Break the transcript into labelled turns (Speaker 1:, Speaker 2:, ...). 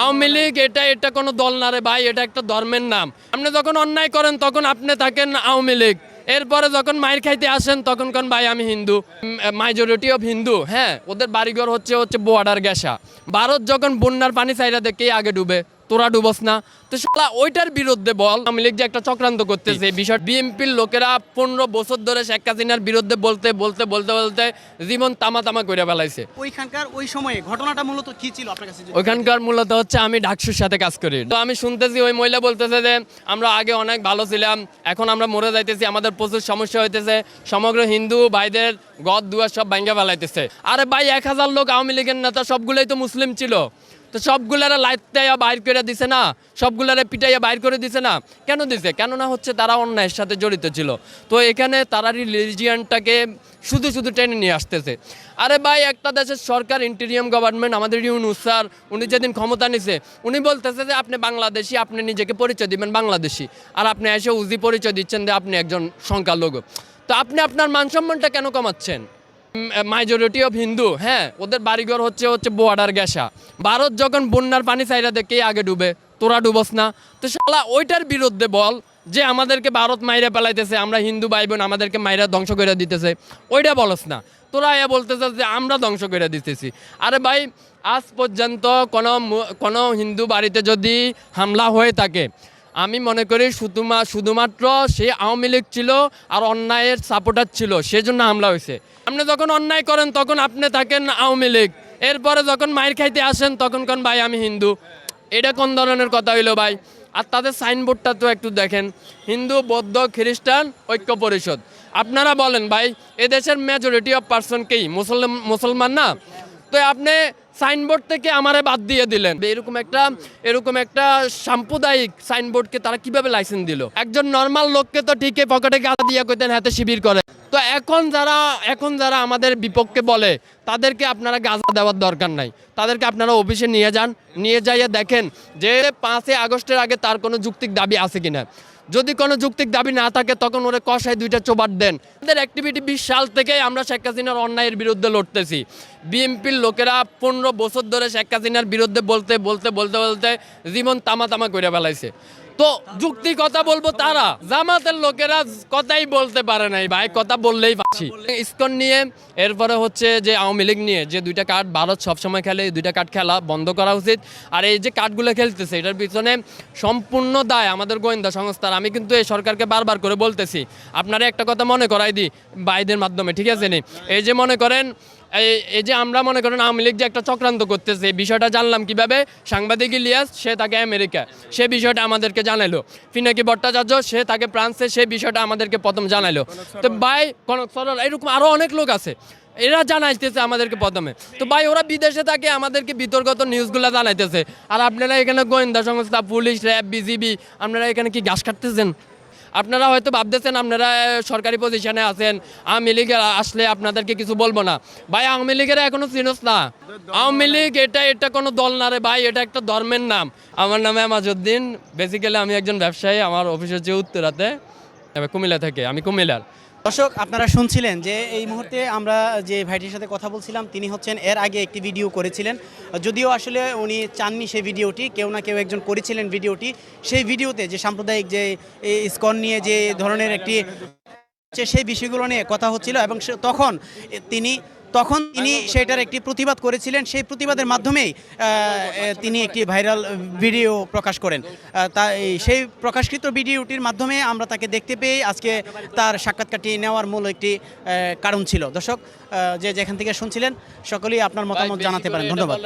Speaker 1: আওয়ামী লীগ, এটা এটা কোনো দল না রে ভাই, এটা একটা ধর্মের নাম। আপনি যখন অন্যায় করেন, তখন আপনি থাকেন আওয়ামী লীগ। এরপরে যখন মায়ের খাইতে আসেন, তখন কোন, ভাই, আমি হিন্দু। মাইজরিটি অফ হিন্দু। হ্যাঁ ওদের বাড়িঘর হচ্ছে হচ্ছে বর্ডার গ্যাসা ভারত যখন বন্যার পানি চাইরা দেখেই আগে ডুবে? তোরা ডুবস না। তো শালা ওইটার বিরুদ্ধে বল। আওয়ামী লীগ যে একটা চক্রান্ত করতেছে বিষয় বিএনপির লোকেরা পনেরো বছর ধরে শেখ হাসিনার বিরুদ্ধে বলতে বলতে বলতে বলতে জীবন তামা তামা করে ফেলাইছে।
Speaker 2: ওইখানকার ওই সময়ে ঘটনাটা মূলত কি ছিল আপনার কাছে
Speaker 1: ওইখানকার মূলত হচ্ছে আমি ডাকসুর সাথে কাজ করি। তো আমি শুনতেছি ওই মহিলা বলতেছে যে আমরা আগে অনেক ভালো ছিলাম এখন আমরা মরে যাইতেছি আমাদের প্রচুর সমস্যা হইতেছে সমগ্র হিন্দু ভাইদের গদ দুয়ার সব ভাঙ্গা ফেলাইতেছে। আরে ভাই এক হাজার লোক আওয়ামী লীগের নেতা সবগুলোই তো মুসলিম ছিল। তো সবগুলারা লাইটাইয়া বাইর করে দিছে না, সবগুলারে পিটাইয়া বাইর করে দিছে না। কেন দিছে? কেননা হচ্ছে তারা অন্যায়ের সাথে জড়িত ছিল। তো এখানে তারা রিলিজিয়ানটাকে শুধু শুধু টেনে নিয়ে আসতেছে। আরে ভাই, একটা দেশের সরকার ইন্টেরিয়াম গভর্নমেন্ট আমাদের ইউনুস স্যার, উনি যেদিন ক্ষমতা নিছে, উনি বলতেছে যে আপনি বাংলাদেশি, আপনি নিজেকে পরিচয় দিবেন বাংলাদেশি। আর আপনি এসে উজি পরিচয় দিচ্ছেন যে আপনি একজন সংখ্যালঘু। তো আপনি আপনার মানসম্মানটা কেন কমাচ্ছেন? মাইজরিটি অফ হিন্দু হ্যাঁ ওদের বাড়িঘর হচ্ছে হচ্ছে বর্ডার গ্যাসা ভারত যখন বন্যার পানি চাইরা দেখে আগে ডুবে? তোরা ডুবস না। তো শালা, ওইটার বিরুদ্ধে বল যে আমাদেরকে ভারত মাইরা পেলাইতেছে আমরা হিন্দু ভাই বোন আমাদেরকে মাইরা ধ্বংস করে দিতেছে। ওইটা বলস না। তোরা এ বলতেছে যে আমরা ধ্বংস করে দিতেছি। আরে ভাই, আজ পর্যন্ত কোনো কোনো হিন্দু বাড়িতে যদি হামলা হয়ে থাকে আমি মনে করি শুধুমা, শুধুমাত্র সে আওয়ামী লীগ ছিল আর অন্যায়ের সাপোর্টার ছিল, সেজন্য হামলা হয়েছে। আপনি যখন অন্যায় করেন, তখন আপনি থাকেন আওয়ামী লীগ। এরপরে যখন মায়ের খাইতে আসেন, তখন কোন ভাই, আমি হিন্দু। এটা কোন ধরনের কথা হইল ভাই? আর তাদের সাইনবোর্ডটা তো একটু দেখেন। হিন্দু, বৌদ্ধ, খ্রিস্টান, ঐক্য পরিষদ। আপনারা বলেন ভাই এদেশের মেজরিটি অফ পার্সনকেই মুসলমান মুসলমান না? তো আপনি সাইনবোর্ড থেকে আমারে বাদ দিয়ে দিলেন। এরকম একটা এরকম একটা সাম্প্রদায়িক সাইনবোর্ডকে তারা কীভাবে লাইসেন্স দিল? একজন নর্মাল লোককে তো ঠিকই পকেটে গালা দিয়ে কইতেন, হাতে শিবির করে। তো এখন যারা এখন যারা আমাদের বিপক্ষে বলে, তাদেরকে আপনারা গাঁজা দেওয়ার দরকার নাই। তাদেরকে আপনারা অফিসে নিয়ে যান। নিয়ে যাইয়ে দেখেন যে পাঁচই আগস্টের আগে তার কোনো যুক্তিক দাবি আছে কিনা। যদি কোনো যুক্তিক দাবি না থাকে, তখন ওরা কষায় দুইটা চোবার দেন। আমাদের অ্যাক্টিভিটি বিশ সাল থেকেই আমরা শেখ হাসিনার অন্যায়ের বিরুদ্ধে লড়তেছি। বিএনপির লোকেরা পনেরো বছর ধরে শেখ হাসিনার বিরুদ্ধে বলতে বলতে বলতে বলতে জীবন তামা তামা করে ফেলাইছে। তো যুক্তি কথা বলব তারা। জামাতের লোকেরা কথাই বলতে পারে নাই ভাই, কথা বললেই পাচ্ছি ইসকন নিয়ে, এরপরে হচ্ছে যে আওয়ামী লীগ নিয়ে, যে দুইটা কার্ড ভারত সবসময় খেলে দুইটা কার্ড খেলা বন্ধ করা উচিত। আর এই যে কার্ডগুলো খেলতেছে, এটার পিছনে সম্পূর্ণ দায় আমাদের গোয়েন্দা সংস্থার। আমি কিন্তু এই সরকারকে বারবার করে বলতেছি, আপনারা একটা কথা মনে করাই দিই বাইদের মাধ্যমে, ঠিক আছে নি? এই যে মনে করেন এই যে আমরা মনে করেন আওয়ামী লীগ যে একটা চক্রান্ত করতেছে, এই বিষয়টা জানলাম কীভাবে? সাংবাদিক ইলিয়াস, সে তাকে আমেরিকা। সে বিষয়টা আমাদেরকে জানাইলো। পিনাকি ভট্টাচার্য, সে তাকে ফ্রান্সে, সে বিষয়টা আমাদেরকে প্রথম জানাইলো। তো ভাই, কনক সরল, এরকম আরও অনেক লোক আছে। এরা জানাইতেছে আমাদেরকে প্রথমে। তো ভাই, ওরা বিদেশে থাকে, আমাদেরকে বিতর্কত নিউজগুলো জানাইতেছে। আর আপনারা এখানে গোয়েন্দা সংস্থা, পুলিশ র্যাব বিজিবি আপনারা এখানে কি ঘাস কাটতেছেন? আপনারা হয়তো ভাবতেছেন, আপনারা সরকারি পজিশনে আছেন, আওয়ামী লীগ আসলে আপনাদেরকে কিছু বলব না। ভাই, আওয়ামী লীগের এখনও চিনস না। আওয়ামী লীগ, এটা এটা কোনো দল না রে ভাই, এটা একটা ধর্মের নাম। আমার নামে আমাজউদ্দিন। বেসিক্যালি আমি একজন ব্যবসায়ী, আমার অফিস হচ্ছে উত্তরাতে কুমিল্লা থেকে, আমি কুমিল্লার।
Speaker 2: দর্শক, আপনারা শুনছিলেন যে এই মুহূর্তে আমরা যে ভাইটির সাথে কথা বলছিলাম, তিনি হচ্ছেন এর আগে একটি ভিডিও করেছিলেন। যদিও আসলে উনি চাননি সেই ভিডিওটি, কেউ না কেউ একজন করেছিলেন ভিডিওটি। সেই ভিডিওতে যে সাম্প্রদায়িক যে স্কন নিয়ে যে ধরনের একটি সেই বিষয়গুলো নিয়ে কথা হচ্ছিল এবং তখন তিনি তখন তিনি সেটার একটি প্রতিবাদ করেছিলেন। সেই প্রতিবাদের মাধ্যমেই তিনি একটি ভাইরাল ভিডিও প্রকাশ করেন। তা সেই প্রকাশকৃত ভিডিওটির মাধ্যমে আমরা তাকে দেখতে পেয়ে আজকে তার সাক্ষাৎকারটি নেওয়ার মূল একটি কারণ ছিল। দর্শক যে যেখান থেকে শুনছিলেন সকলেই আপনার মতামত জানাতে পারেন। ধন্যবাদ।